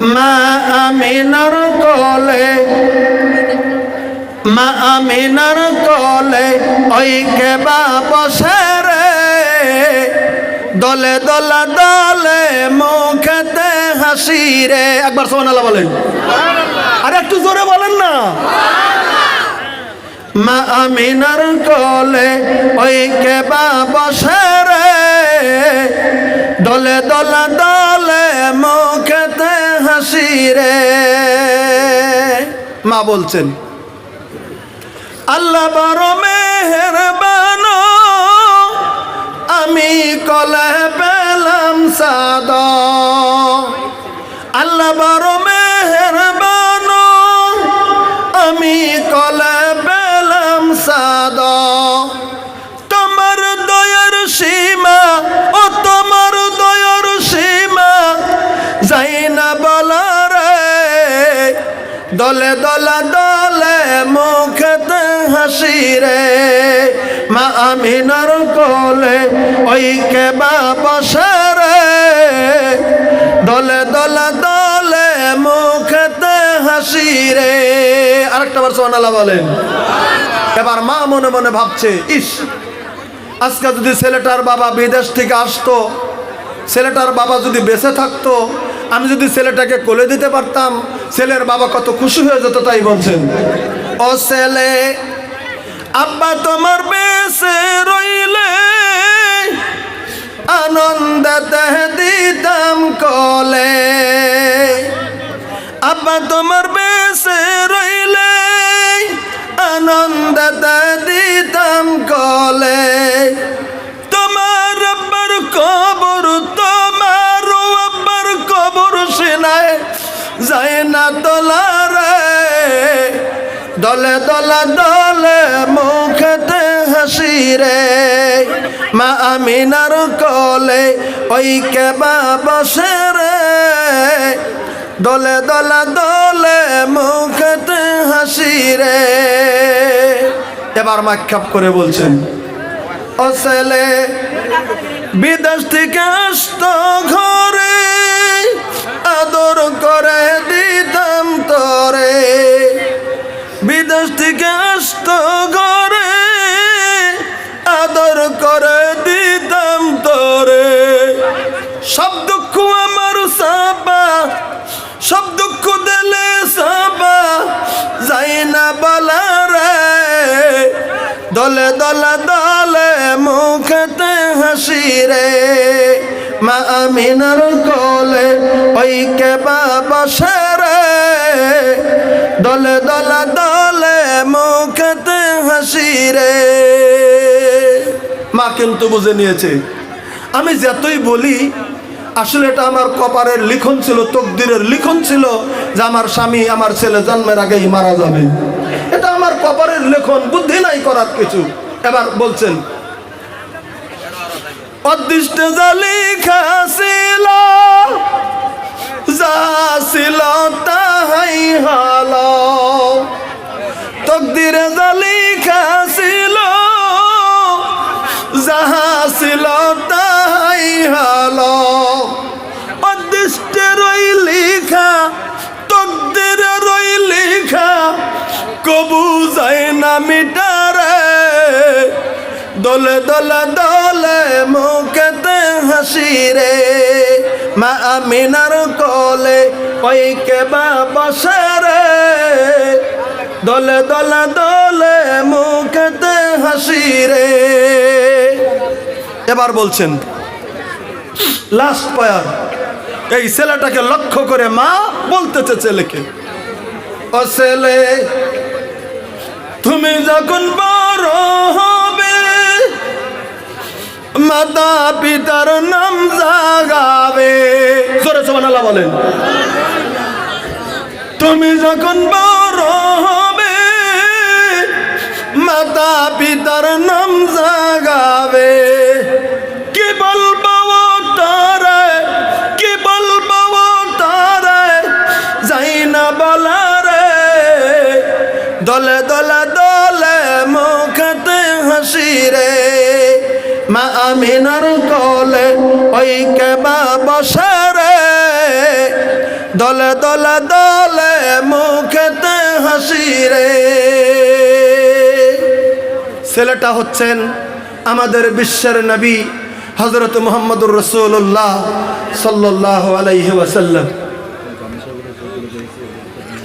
মা আমিনার কোলে, মা আমিনার কোলে, ওই কেবা বসে রে। দলে দলা দলে মুখেতে হাসি রে। একবার সোমান বলেন। আর একটু জোরে বলেন না। মা আমিনার কোলে, ওই কেবা বসে রে। দলা দলে হাসি রে। মা বলছেন আল্লাহ বড় মেহেরবান আমি কলে পেলাম সাদ। আল্লাহ বড় না বলারে দলে দলা দলে মুখতে হাসি রে। মা আমিনার কোলে ওই কেবা বসে রে। দলে দলা দলে মুখতে হাসি রে। আরেকটা বার সোনালা বলেন। এবার মা মনে মনে ভাবছে, ইস, আজকে যদি ছেলেটার বাবা বিদেশ থেকে আসতো, ছেলেটার বাবা যদি বেঁচে থাকতো আমি যদি ছেলেটাকে কোলে দিতে পারতাম, ছেলের বাবা কত খুশি হয়ে যেত তাই বলছেন। ও ছেলে, আব্বা তোমার বেশে রইলে, আনন্দতে দিতাম কলে। আব্বা তোমার বেশে রইলে না দলে দলে দলে মুখতে হাসি রে। মা আমিনার কলে ওই কেবা বসে রে। দলে দলে দলে মুখতে হাসি রে। এবার মাক্ষাপ করে বলছেন, ও ছেলে, বিদেশ থেকে আসত ঘরে। আসত ঘরে আদর করে দিতাম তোরে। সব দুঃখ আমার সাবা, সব দুঃখ দিলে সাবা, যাই না বলা দলে দলে দলে মুখতে হাসি রে। মা আমিনার কোলে ওই কেবা বসে রে। দলে দলে রে। মা কিন্তু বুঝে নিয়েছে। আমি যতই বলি, আসলে এটা আমার কপারের লিখন ছিল, তকদিরের লিখন ছিল যে আমার স্বামী আমার ছেলে জন্মের আগেই মারা যাবে। এটা আমার কপারের লেখন, বুদ্ধি নাই করার কিছু। এবার বলছেন, অদৃষ্ট জালি খাসিল কবু যায় না মিটারে দলে দলে দলে মুখেতে হাসি রে মা আমিনার কোলে ওই কেবা বসে রে দলে দলে দলে মুখেতে হাসি রে এবার বলছেন লাস্ট পয়ার এই ছেলেটাকে লক্ষ্য করে মা বলতেছে ছেলেকে, ও ছেলে তুমি যখন বড় হবে মাতা পিতার নাম জাগাবে। জোরে সোমানাল্লাহ বলেন। তুমি যখন বড় হবে মাতা পিতার নাম জাগাবে। দলে দলে দলে মুখতে হাসি রে। মা আমিনার কোলে ওই কেবা বসে রে। দলে দলে দলে মুখেতে হাসি রে। ছেলেটা হচ্ছেন আমাদের বিশ্বের নবী হজরত মোহাম্মদুর রসুল্লাহ সাল্লাহ আলাইহি ওয়াসাল্লাম।